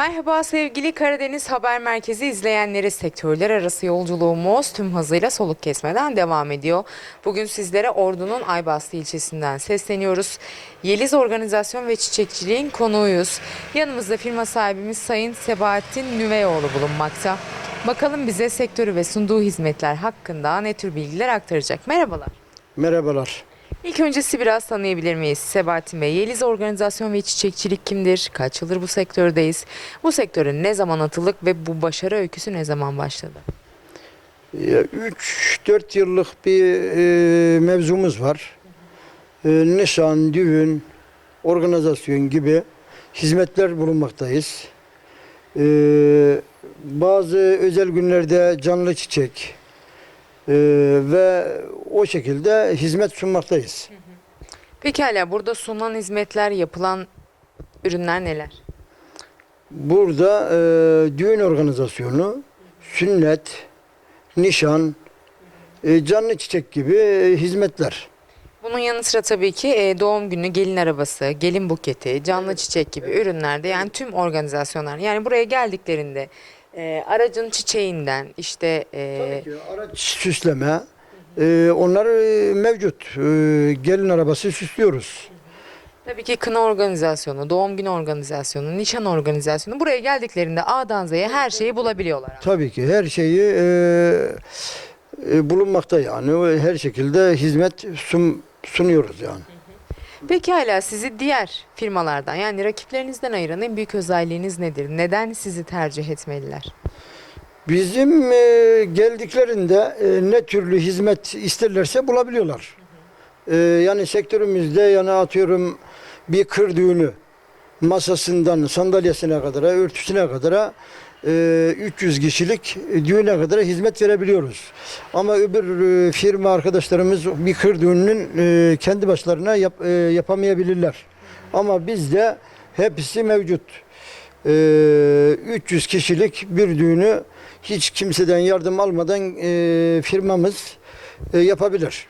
Merhaba sevgili Karadeniz Haber Merkezi izleyenleri sektörler arası yolculuğumuz tüm hızıyla soluk kesmeden devam ediyor. Bugün sizlere Ordu'nun Aybastı ilçesinden sesleniyoruz. Yeliz Organizasyon ve Çiçekçiliğin konuğuyuz. Yanımızda firma sahibimiz Sayın Sebahattin Nüveyoğlu bulunmakta. Bakalım bize sektörü ve sunduğu hizmetler hakkında ne tür bilgiler aktaracak. Merhabalar. Merhabalar. İlk önce sizi biraz tanıyabilir miyiz Sebahattin Bey? Yeliz Organizasyon ve Çiçekçilik kimdir? Kaç yıldır bu sektördeyiz? Bu sektöre ne zaman atılık ve bu başarı öyküsü ne zaman başladı? 3-4 yıllık bir e, mevzumuz var. E, nişan, düğün, organizasyon gibi hizmetler bulunmaktayız. E, bazı özel günlerde canlı çiçek ve o şekilde hizmet sunmaktayız. Pekala burada sunulan hizmetler, yapılan ürünler neler? Burada e, düğün organizasyonu, sünnet, nişan, e, canlı çiçek gibi e, hizmetler. Bunun yanı sıra tabii ki e, doğum günü, gelin arabası, gelin buketi, canlı çiçek gibi ürünlerde yani tüm organizasyonlar. Yani buraya geldiklerinde e, aracın çiçeğinden işte e, Tabii ki araç süsleme e, onlar e, mevcut. E, gelin arabası süslüyoruz. Tabii ki kına organizasyonu, doğum günü organizasyonu, nişan organizasyonu. Buraya geldiklerinde A'dan Z'ye her şeyi bulabiliyorlar. Tabii ki her şeyi e, e, bulunmakta yani. O Her şekilde hizmet sun, sunuyoruz yani. Peki hala sizi diğer firmalardan yani rakiplerinizden ayıran en büyük özelliğiniz nedir? Neden sizi tercih etmeliler? Bizim e, geldiklerinde e, ne türlü hizmet isterlerse bulabiliyorlar. E, yani sektörümüzde yani atıyorum bir kır düğünü masasından sandalyesine kadar, örtüsüne kadar 300 kişilik düğüne kadar hizmet verebiliyoruz. Ama öbür e, firma arkadaşlarımız bir kır düğününün e, kendi başlarına yap, e, yapamayabilirler. Ama bizde hepsi mevcut. E, 300 kişilik bir düğünü hiç kimseden yardım almadan firmamız yapabilir.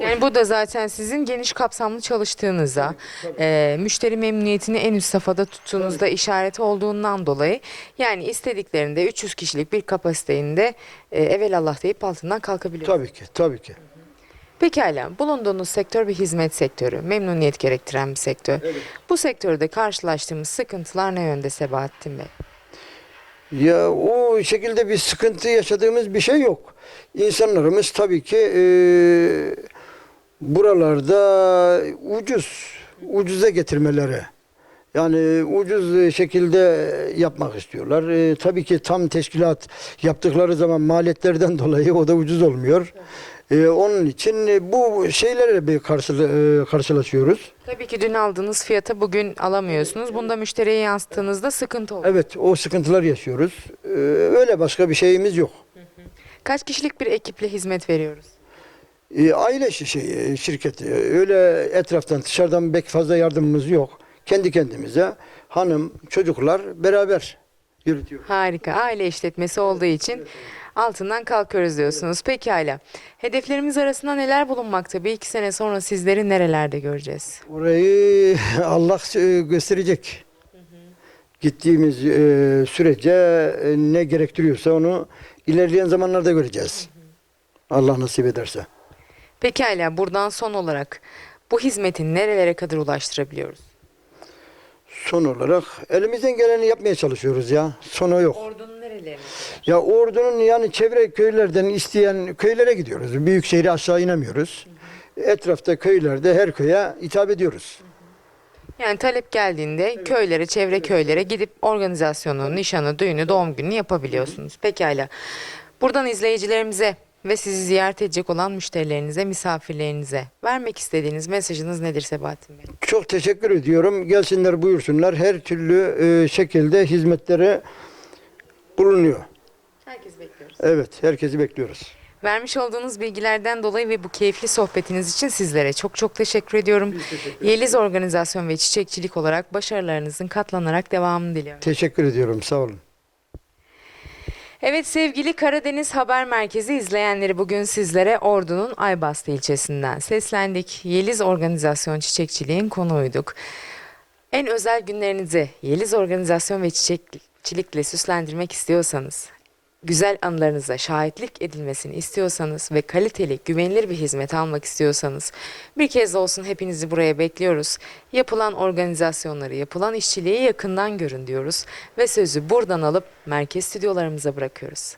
Yani bu da zaten sizin geniş kapsamlı çalıştığınıza, e, müşteri memnuniyetini en üst safhada tuttuğunuzda işareti olduğundan dolayı yani istediklerinde 300 kişilik bir kapasiteinde e, evelallah deyip altından kalkabiliyor. Tabii ki, tabii ki. Pekala bulunduğunuz sektör bir hizmet sektörü, memnuniyet gerektiren bir sektör. Bu sektörde karşılaştığımız sıkıntılar ne yönde Sebahattin Bey? Ya o şekilde bir sıkıntı yaşadığımız bir şey yok. İnsanlarımız tabii ki e, buralarda ucuz, ucuza getirmeleri. Yani ucuz şekilde yapmak istiyorlar. E, tabii ki tam teşkilat yaptıkları zaman maliyetlerden dolayı o da ucuz olmuyor. E, onun için bu şeylerle bir karşıla- e, karşılaşıyoruz. Tabii ki dün aldığınız fiyata bugün alamıyorsunuz. Bunda müşteriye yansıttığınızda sıkıntı oluyor. Evet o sıkıntılar yaşıyoruz. E, öyle başka bir şeyimiz yok. Kaç kişilik bir ekiple hizmet veriyoruz? E, aile şey, e, şirketi. Öyle etraftan dışarıdan pek fazla yardımımız yok. Kendi kendimize hanım, çocuklar beraber yürütüyor. Harika. Aile işletmesi olduğu için altından kalkıyoruz diyorsunuz. Pekala. Hedeflerimiz arasında neler bulunmakta? Bir iki sene sonra sizleri nerelerde göreceğiz? Orayı Allah e, gösterecek. Gittiğimiz e, sürece e, ne gerektiriyorsa onu ilerleyen zamanlarda göreceğiz. Allah nasip ederse. Pekala. Buradan son olarak bu hizmeti nerelere kadar ulaştırabiliyoruz? Son olarak elimizden geleni yapmaya çalışıyoruz ya. Sonu yok. Ordunun nerelerine Ya ordunun yani çevre köylerden isteyen köylere gidiyoruz. Büyük şehri aşağı inemiyoruz. Etrafta köylerde her köye hitap ediyoruz. Yani talep geldiğinde köylere, çevre köylere gidip organizasyonu, nişanı, düğünü, doğum gününü yapabiliyorsunuz. Pekala. Buradan izleyicilerimize ve sizi ziyaret edecek olan müşterilerinize, misafirlerinize vermek istediğiniz mesajınız nedir Sebahattin Bey? Çok teşekkür ediyorum. Gelsinler buyursunlar. Her türlü e, şekilde hizmetleri bulunuyor. Herkes bekliyoruz. Evet, herkesi bekliyoruz. Vermiş olduğunuz bilgilerden dolayı ve bu keyifli sohbetiniz için sizlere çok çok teşekkür ediyorum. Yeliz Organizasyon ve Çiçekçilik olarak başarılarınızın katlanarak devamını diliyorum. Teşekkür ediyorum. Sağ olun. Evet sevgili Karadeniz Haber Merkezi izleyenleri bugün sizlere Ordu'nun Aybastı ilçesinden seslendik. Yeliz Organizasyon Çiçekçiliğin konuğuyduk. En özel günlerinizi Yeliz Organizasyon ve Çiçekçilikle süslendirmek istiyorsanız, güzel anılarınıza şahitlik edilmesini istiyorsanız ve kaliteli, güvenilir bir hizmet almak istiyorsanız bir kez olsun hepinizi buraya bekliyoruz. Yapılan organizasyonları, yapılan işçiliği yakından görün diyoruz ve sözü buradan alıp merkez stüdyolarımıza bırakıyoruz.